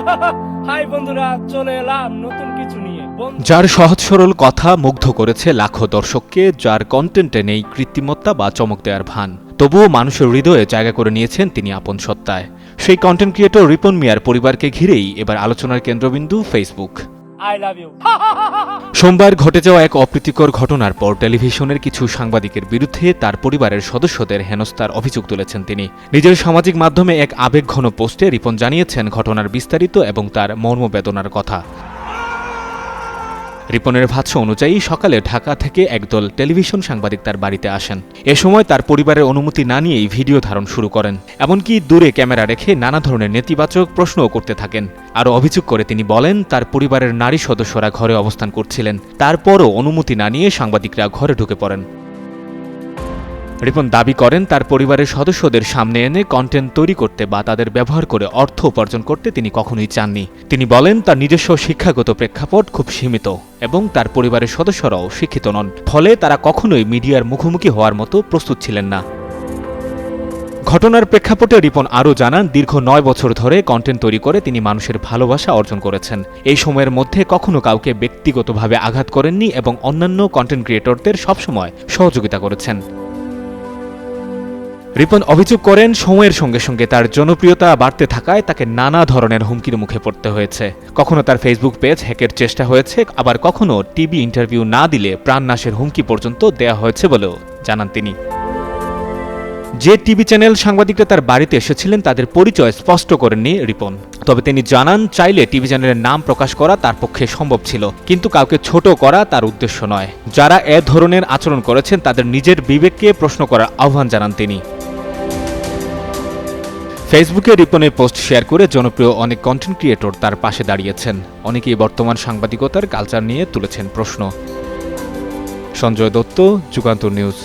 High বন্ধুরা চলে এলাম নতুন কিছু নিয়ে। যার সহজ সরল কথা মুগ্ধ করেছে লাখো দর্শককে যার কন্টেন্টে নেই কৃত্রিমত্তা বা চমক দেওয়ার ভান। তবুও মানুষের হৃদয়ে জায়গা করে নিয়েছেন তিনি আপন সত্তায়। সেই কন্টেন্ট ক্রিয়েটর রিপন মিয়ার পরিবারকে ঘিরেই এবার আলোচনার কেন্দ্রবিন্দু ফেসবুক আই লাভ ইউ সোমবার ঘটে যাওয়া এক অপ্রীতিকর ঘটনার পর টেলিভিশনের কিছু সাংবাদিকের বিরুদ্ধে তার পরিবারের সদস্যদের হেনস্থার অভিযোগ তুলেছেন তিনি। নিজের সামাজিক মাধ্যমে এক আবেগঘন পোস্টে রিপন জানিয়েছেন ঘটনার বিস্তারিত এবং তার মর্মবেদনার কথা। রিপনের ভাষ্য অনুযায়ী সকালে ঢাকা থেকে একদল টেলিভিশন সাংবাদিক তার বাড়িতে আসেন। এ সময় তার পরিবারের অনুমতি না নিয়েই ভিডিও ধারণ শুরু করেন। এমনকি দূরে ক্যামেরা রেখে নানা ধরনের নেতিবাচক প্রশ্নও করতে থাকেন। আরও অভিযোগ করে তিনি বলেন, তার পরিবারের নারী সদস্যরা ঘরে অবস্থান করছিলেন। তারপরও অনুমতি না নিয়ে সাংবাদিকরা ঘরে ঢুকে পড়েন। রিপন দাবি করেন, তার পরিবারের সদস্যদের সামনে এনে কন্টেন্ট তৈরি করতে বা তাদের ব্যবহার করে অর্থ উপার্জন করতে তিনি কখনোই চাননি। তিনি বলেন, তার নিজস্ব শিক্ষাগত প্রেক্ষাপট খুব সীমিত এবং তার পরিবারের সদস্যরাও শিক্ষিত নন। ফলে তারা কখনোই মিডিয়ার মুখোমুখি হওয়ার মতো প্রস্তুত ছিলেন না। ঘটনার প্রেক্ষাপটে রিপন আরও জানান, দীর্ঘ নয় বছর ধরে কন্টেন্ট তৈরি করে তিনি মানুষের ভালোবাসা অর্জন করেছেন। এই সময়ের মধ্যে কখনো কাউকে ব্যক্তিগতভাবে আঘাত করেননি এবং অন্যান্য কন্টেন্ট ক্রিয়েটরদের সবসময় সহযোগিতা করেছেন। রিপন অভিযোগ করেন, সময়ের সঙ্গে সঙ্গে তার জনপ্রিয়তা বাড়তে থাকায় তাকে নানা ধরনের হুমকির মুখে পড়তে হয়েছে। কখনো তার ফেসবুক পেজ হ্যাকের চেষ্টা হয়েছে, আবার কখনো টিভি ইন্টারভিউ না দিলে প্রাণনাশের হুমকি পর্যন্ত দেয়া হয়েছে বলেও জানান তিনি। যে টিভি চ্যানেল সাংবাদিকরা তার বাড়িতে এসেছিলেন, তাদের পরিচয় স্পষ্ট করেননি রিপন। তবে তিনি জানান, চাইলে টিভি চ্যানেলের নাম প্রকাশ করা তার পক্ষে সম্ভব ছিল, কিন্তু কাউকে ছোট করা তার উদ্দেশ্য নয়। যারা এ ধরনের আচরণ করেছেন, তাদের নিজের বিবেককে প্রশ্ন করার আহ্বান জানান তিনি। ফেসবুকে রিপনের পোস্ট শেয়ার করে জনপ্রিয় অনেক কন্টেন্ট ক্রিয়েটর তার পাশে দাঁড়িয়েছেন। অনেকেই বর্তমান সাংবাদিকতার কালচার নিয়ে তুলেছেন প্রশ্ন। সঞ্জয় দত্ত, যুগান্তর নিউজ।